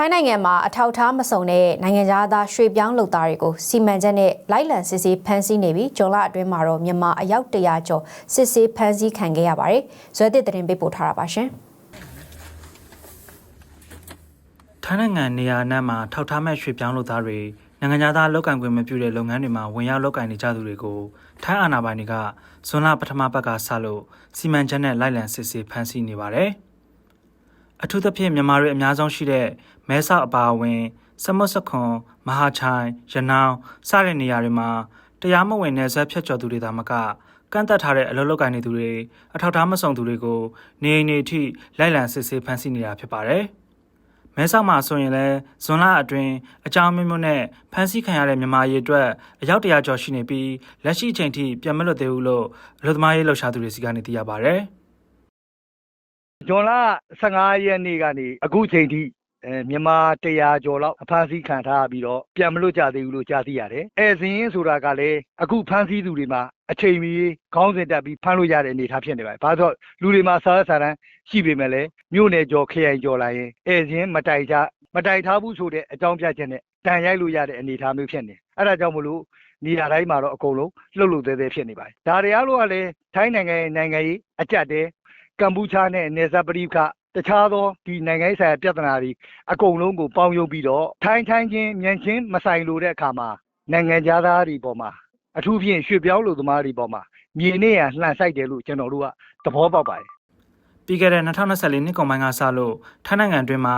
ထိုင်းနိုင်ငံမှာအထောက်အထားမစုံတဲ့နိုင်ငံသားရွှေ့ပြောင်းလုပ်သားတွေကိုစီမံချက်နဲ့လိုက်လံစစ်ဆေးဖမ်းဆီးနေပြီးဂျွန်လအတွင်းမှာတော့မြန်မာအယောက်100ကျော်စစ်ဆေးဖမ်းဆီးခံခဲ့ရပါတယ်။ဇွဲသစ်သတင်းပေးပို့ထားတာပါရှင်။ထိုင်းနိုင်ငံနေရာအနှံ့မှာထောက်ထားမဲ့ရွှေ့ပြောင်းလုပ်သားတွေနိုင်ငံသားလောက်ကန်ခွင့်မပြုတဲ့လုပ်ငန်းတွေမှာဝင်ရောက်လုပ်ကင်နေကြသူတွေကိုထိုင်းအာဏာပိုင်တွေကဇွန်လပထမပတ်ကစလို့စီမံချက်နဲ့လိုက်လံစစ်ဆေးဖမ်းဆီးနေပါတယ်။ အထူးသဖြင့်မြန်မာတွေအများဆုံးရှိတဲ့မဲဆောက်အပါအဝင် စမွတ်စခွန်မဟာချိုင်ရနောင်းစတဲ့နေရာတွေမှာတရားမဝင်နယ်စပ်ဖြတ်ကျော်သူတွေသာမကကန့်သက်ထားတဲ့အလုပ်လုပ်ကိုင်နေသူတွေအထောက်အထားမစုံသူတွေကိုနေအိမ်တွေအထိလိုက်လံစစ်ဆေးဖမ်းဆီးနေတာဖြစ်ပါတယ်။မဲဆောက်မှာဆိုရင်လည်းဇွန်လအတွင်းအကြောင်းမျိုးမျိုးနဲ့ဖမ်းဆီးခံရတဲ့မြန်မာရေးအတွက်အယောက်တရာကျော်ရှိနေပြီးလက်ရှိအချိန်ထိပြန်မလွတ်သေးဘူးလို့အလုပ်သမားရေးလှုပ်ရှားသူတွေစီကနေသိရပါဗျ။ ဇွန်လ15ရက်နေ့ကနေအခုချိန်ထိအဲမြန်မာ100ကျော်လောက်အဖမ်းဆီးခံထားရပြီးတော့ပြန်မလွတ်ကြသေးဘူးလို့ကြားသိရတယ်။အဲဇင်းရင်ဆိုတာကလည်းအခုဖမ်းဆီးသူတွေမှာအချိန်မီခေါင်းစဉ်တက်ပြီးဖမ်းလို့ရတဲ့အနေအထားဖြစ်နေပါတယ်။ဘာလို့ဆိုလူတွေမှာစားရစာတမ်းရှိပေမဲ့လည်းမြို့နယ်ကျော်ခရိုင်ကျော်လာရင်အဲဇင်းမတိုင်ချမတိုင်ထားဘူးဆိုတဲ့အကြောင်းပြချက်နဲ့တန်ရိုက်လို့ရတဲ့အနေအထားမျိုးဖြစ်နေ။အဲဒါကြောင့်မလို့နေရာတိုင်းမှာတော့အကုန်လုံးလှုပ်လှုပ်သေးသေးဖြစ်နေပါတယ်။ဒါတွေအားလုံးကလည်းထိုင်းနိုင်ငံရဲ့နိုင်ငံရေးအကြက်တဲ ကမ်ပူချာနဲ့နေဇာပရိခတခြားသောဒီနိုင်ငံရေးဆိုင်ရာပြဿနာတွေအကုန်လုံးကိုပေါင်းယုံပြီးတော့ထိုင်းထိုင်းချင်းမြန်ချင်းမဆိုင်လို့တဲ့အခါမှာနိုင်ငံသားတွေပေါ်မှာအထူးဖြင့်ရွှေ့ပြောင်းလူသမားတွေပေါ်မှာမြေနေရလှန်ဆိုင်တယ်လို့ကျွန်တော်တို့ကသဘောပေါက်ပါတယ်ပြီးခဲ့တဲ့2024နှစ်ကုန်ပိုင်းကစလို့ထိုင်းနိုင်ငံတွင်းမှာ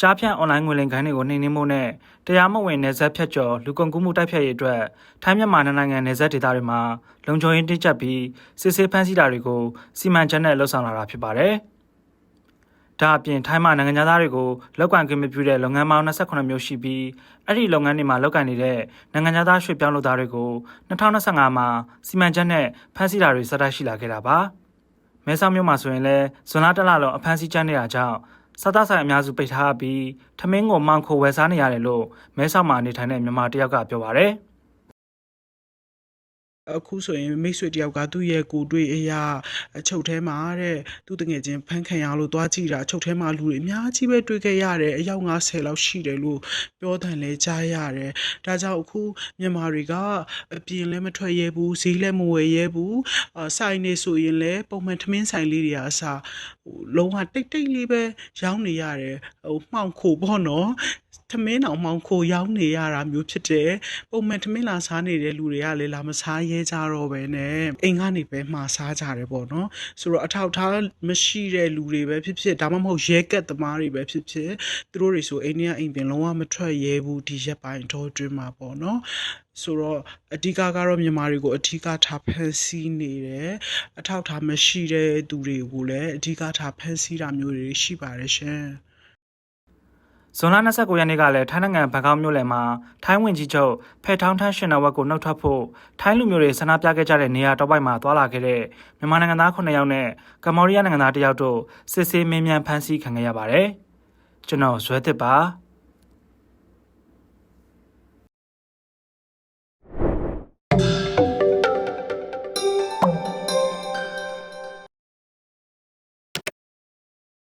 ကြားဖြန့်အွန်လိုင်းငွေလိမ်ခိုင်းတွေကိုနှိမ်နင်းမှုနဲ့တရားမဝင်နယ်စပ်ဖြတ်ကျော်လူကုန်ကူးမှုတိုက်ဖျက်ရေးအတွက်ထိုင်းမြန်မာနှစ်နိုင်ငံနယ်စပ်ဒေသတွေမှာလုံခြုံရေးတင်းကျပ်ပြီးစစ်ဆေးဖမ်းဆီးတာတွေကိုစီမံချက်နဲ့လှုပ်ဆောင်လာတာဖြစ်ပါတယ်။ဒါအပြင်ထိုင်းမှာနိုင်ငံသားတွေကိုလောက်ကန်ခွင့်မပြုတဲ့လုပ်ငန်းပေါင်း28မျိုးရှိပြီးအဲ့ဒီလုပ်ငန်းတွေမှာလောက်ကန်နေတဲ့နိုင်ငံသားရွှေ့ပြောင်းလုပ်သားတွေကို2025မှာစီမံချက်နဲ့ဖမ်းဆီးတာတွေစတိုက်ရှိလာခဲ့တာပါ။မဲဆောက်မြို့မှာဆိုရင်လည်းဇွန်လတလလုံးအဖမ်းဆီးကြမ်းနေတာကြောင့် စားသားဆိုင်အများစုပိတ်ထားပြီးထမင်းကိုမှောင်ခိုဝယ်စားနေရတယ်လို့မဲဆောက်မှာနေထိုင်တဲ့မြန်မာတယောက်ကပြောပါရယ် အခုဆိုရင်မိတ်ဆွေတယောက်ကသူ့ရဲ့ကိုယ်တွေ့အရာအချုပ်ထဲမှာတဲ့သူတငယ်ချင်းဖန်ခံရလို့သွားကြည့်တာအချုပ်ထဲမှာလူတွေအများကြီးပဲတွေ့ခဲ့ရတယ်အယောက်90လောက်ရှိတယ်လို့ပြောတယ်လဲကြားရတယ်ဒါကြောင့်အခုမြန်မာတွေကအပြင်လည်းမထွက်ရဲဘူးဈေးလည်းမဝယ်ရဲဘူးအဆိုင်နေဆိုရင်လည်းပုံမှန်ထမင်းဆိုင်လေးတွေကအစားဟိုလုံးဝတိတ်တိတ်လေးပဲရောင်းနေရတယ်ဟိုမှောင်ခိုပေါ့နော် ထမင်းတောင်မှောင်ခိုရောင်းနေရတာမျိုးဖြစ်တယ်ပုံမှန်ထမင်းလာစားနေတဲ့လူတွေကလည်းလာမစားရဲကြတော့ပဲနဲ့အိမ်ကနေပဲမှာစားကြတယ်ပေါ့နော်ဆိုတော့အထောက်အထားမရှိတဲ့လူတွေပဲဖြစ်ဖြစ်ဒါမှမဟုတ်ရဲကက်သမားတွေပဲဖြစ်ဖြစ်သူတို့တွေဆိုအိန္ဒိယအိမ်ပြင်လုံးဝမထွက်ရဲဘူးဒီရက်ပိုင်းတော့အတွင်းမှာပေါ့နော်ဆိုတော့အဓိကကတော့မြန်မာတွေကိုအဓိကထားဖန်ဆီးနေတယ်အထောက်အထားမရှိတဲ့သူတွေကိုလည်းအဓိကထားဖန်ဆီးတာမျိုးတွေရှိပါတယ်ရှင် ဇွန်လ29ရက်နေ့ကလည်းထိုင်းနိုင်ငံဘန်ကောက်မြို့လယ်မှာထိုင်းဝင်ကြီးချုပ်ဖဲထောင်းထန်းရှင်နာဝက်ကိုနှုတ်ထွက်ဖို့ထိုင်းလူမျိုးတွေဆန္ဒပြခဲ့ကြတဲ့နေရာတောက်ပိုက်မှာသွာလာခဲ့တဲ့မြန်မာနိုင်ငံသား9ယောက်နဲ့ကမ္ဘောဒီးယားနိုင်ငံသား1ယောက်တို့စစ်ဆေးမင်းမြန်ဖမ်းဆီးခံခဲ့ရပါတယ်ကျွန်တော်ဇွဲသစ်ပါ